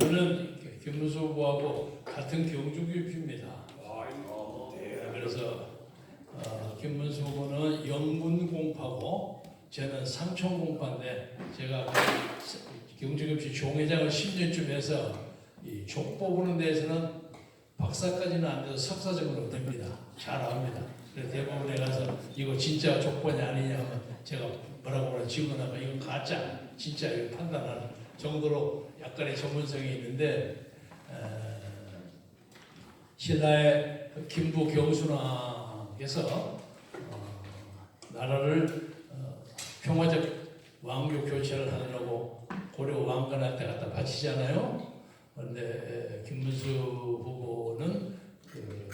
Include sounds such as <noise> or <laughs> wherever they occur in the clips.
저는 김문수 후보하고 같은 경주교육입니다. 네. 그래서 어, 김문수 후보는 영문 공파고 저는 삼촌 공파인데 제가 경주급식 종회장을 10년쯤 해서 이 족보 보는 데에서는 박사까지는 안 돼도 석사 정도 됩니다. 잘 압니다. 그래서 대법원에 가서 이거 진짜 족보냐 아니냐 하면 제가 뭐라고 뭐라 질문하면 이거 가짜 진짜 이거 판단하는 정도로 약간의 전문성이 있는데 어, 신라의 김부 경순왕께서 어, 나라를 어, 평화적 왕조 교체를 하려고 고려 왕건한테 갖다 바치잖아요. 그런데 김문수 후보는 그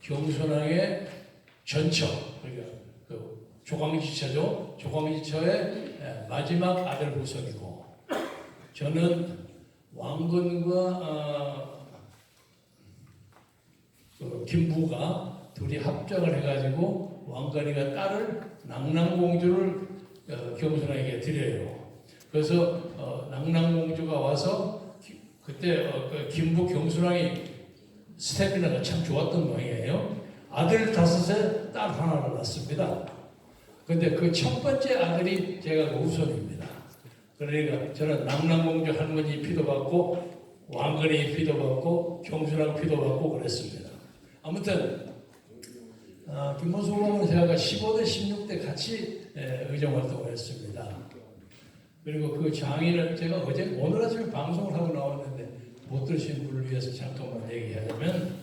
경순왕의 전처 그러니까 그 조광지처죠. 조광지처의 예, 마지막 아들 후손이고 저는 왕건과 어, 그 김부가 둘이 합작을 해가지고 왕건이가 딸을 낭랑공주를 어, 경순왕에게 드려요. 그래서 어, 낭랑공주가 와서 기- 그때 어, 그 김부 경순왕이 스태미나가 참 좋았던 모양이에요. 아들 다섯에 딸 하나를 낳습니다. 근데 그 첫 번째 아들이 제가 그 후손입니다. 그러니까 저는 낭랑공주 할머니 피도 받고 왕건이 피도 받고 경순왕 피도 받고 그랬습니다. 아무튼 아, 김문수 후보는 제가 15대 16대 같이 에, 의정 활동을 했습니다. 그리고 그 장인을 제가 어제 오늘 아침에 방송을 하고 나왔는데 못 들으신 분을 위해서 잠깐만 얘기하자면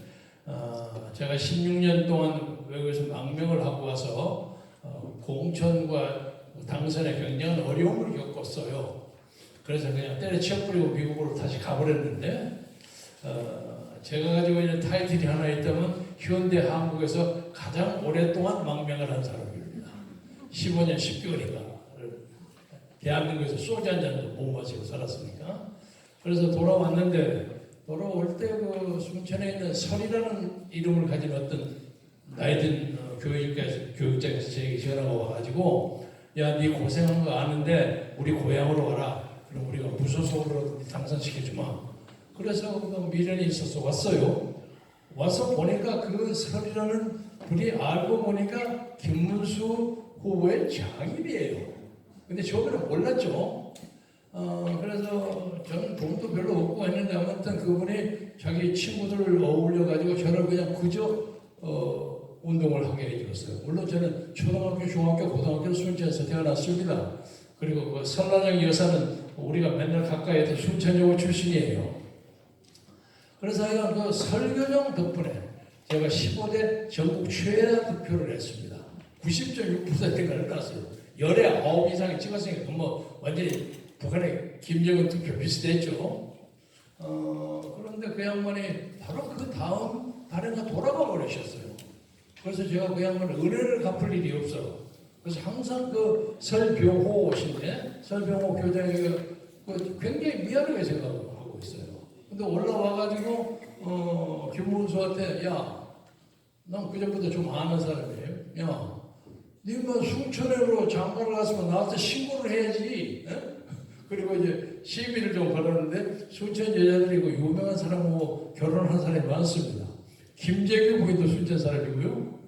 어, 제가 16년 동안 외국에서 망명을 하고 와서 어, 공천과 당선의 굉장한 어려움을 겪었어요. 그래서 그냥 때려치워버리고 미국으로 다시 가버렸는데 어, 제가 가지고 있는 타이틀이 하나 있다면 현대 한국에서 가장 오랫동안 망명을 한 사람입니다. 15년 10개월인가 대한민국에서 소주 한 잔도 못 마시고 살았으니까 그래서 돌아왔는데 돌아올 때 그 순천에 있는 설이라는 이름을 가진 어떤 나이든 어, 교육자에서 교육자에서 제게 전화가 와가지고 야 네 고생한 거 아는데 우리 고향으로 와라. 그럼 우리가 무소속으로 당선시켜주마. 그래서 그 미련이 있어서 왔어요. 와서 보니까 그 설이라는 분이 알고 보니까 김문수 후보의 장인이에요. 근데 저번에 몰랐죠. 어, 그래서 저는 돈도 별로 없고 했는데 아무튼 그분이 자기 친구들을 어울려가지고 저를 그냥 그저 어, 운동을 하게 해줬어요. 물론 저는 초등학교, 중학교, 고등학교 순천에서 태어났습니다. 그리고 그 설라장 여사는 우리가 맨날 가까이 했던 순천여고 출신이에요. 그래서 하여간 그 설교정 덕분에 제가 15대 전국 최다 득표를 했습니다. 90.6%인가를 났어요. 열에 아홉 이상이 찍었으니까 뭐 완전히 북한의 김정은 투표 비슷했죠. 어, 그런데 그 양반이 바로 그 다음 달에가 돌아가 버리셨어요. 그래서 제가 그 양반을 은혜를 갚을 일이 없어. 그래서 항상 그 설병호 오신데 설병호 교장이 그 굉장히 미안하게 생각하고 있어요. 근데 올라와가지고 어, 김문수한테 야, 난 그전부터 좀 아는 사람이에요. 야, 네가 순천으로 장가를 갔으면 나한테 신고를 해야지. 에? <laughs> 그리고 이제 시비를 좀 걸었는데 순천 여자들이 그 유명한 사람하고 결혼한 사람이 많습니다. 김재규 부인도 순천 사람이고요.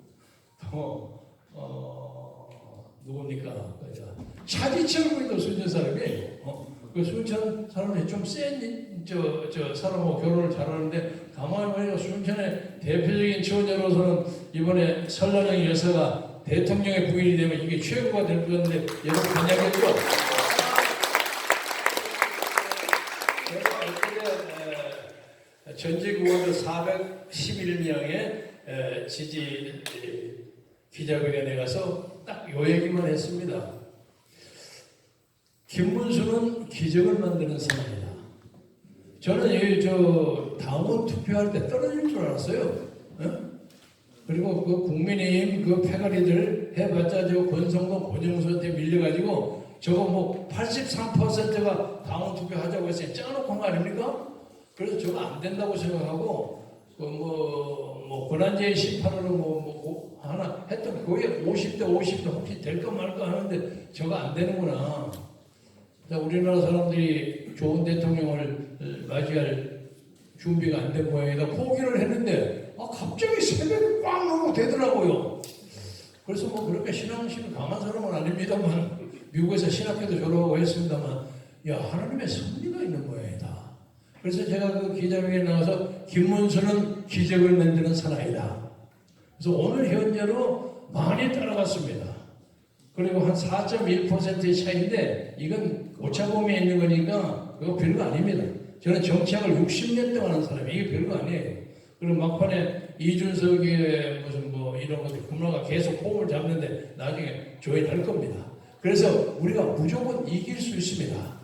또 어, 누굽니까? 그 저, 차지철 부인도 순천 사람이에요. 어? 그 순천 사람이 좀센저 저 사람하고 결혼을 잘하는데 가만히 보니까 순천의 대표적인 처녀로서는 이번에 설라정 여사가 대통령의 부인이 되면 이게 최고가 될 건데 여러분 반영했죠? 제가 엊그제 전직 의원들 411명의 지지 기자회견에 가서 딱 요 얘기만 했습니다. 김문수는 기적을 만드는 사람이다. 저는 이저 당원 투표할 때 떨어질 줄 알았어요. 어? 그리고 그 국민의힘 그 패거리들 해봤자 저 권성동 권영수한테 밀려가지고 저거 뭐 83%가 당원 투표하자고 했으니 짜놓고 한 거 아닙니까? 그래서 저거 안 된다고 생각하고 그뭐뭐 권한제의 심판으로 뭐, 뭐 하나 했던 그게 50대 50대 혹시 될까 말까 하는데 저거 안 되는구나. 자, 우리나라 사람들이 좋은 대통령을 어, 맞이할 준비가 안 된 모양이다. 포기를 했는데 아, 갑자기 새벽에 꽉 나고 되더라고요. 그래서 뭐 그렇게 신앙심이 강한 사람은 아닙니다만 미국에서 신학교도 졸업하고 했습니다만 야 하나님의 섭리가 있는 모양이다. 그래서 제가 그 기자회견에 나가서 김문수는 기적을 만드는 사나이다. 그래서 오늘 현재로 많이 따라갔습니다. 그리고 한 4.1%의 차이인데 이건 오차범위에 있는 거니까 그거 별거 아닙니다. 저는 정치학을 60년 동안 하는 사람이 이게 별거 아니에요. 그리고 막판에 이준석의 무슨 뭐 이런 것들 구마가 계속 폼을 잡는데 나중에 조인할 겁니다. 그래서 우리가 무조건 이길 수 있습니다.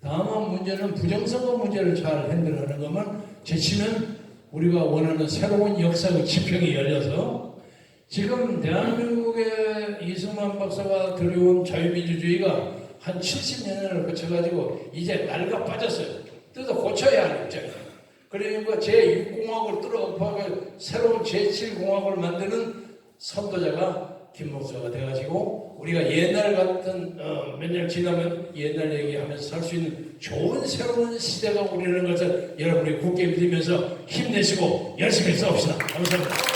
다만 문제는 부정선거 문제를 잘 핸들하는 것만 제치면 우리가 원하는 새로운 역사의 지평이 열려서 지금 대한민국의 이승만 박사가 들여온 자유민주주의가 한 70년을 거쳐가지고 이제 낡아 빠졌어요. 뜯어 고쳐야 하는 입장이에요. 그러니까 제6공학을 뚫어 엎어서 새로운 제7공학을 만드는 선도자가 김 목사가 돼가지고 우리가 옛날 같은 어, 몇년 지나면 옛날 얘기하면서 살 수 있는 좋은 새로운 시대가 오리는 것을 여러분이 굳게 믿으면서 힘내시고 열심히 싸웁시다. 감사합니다.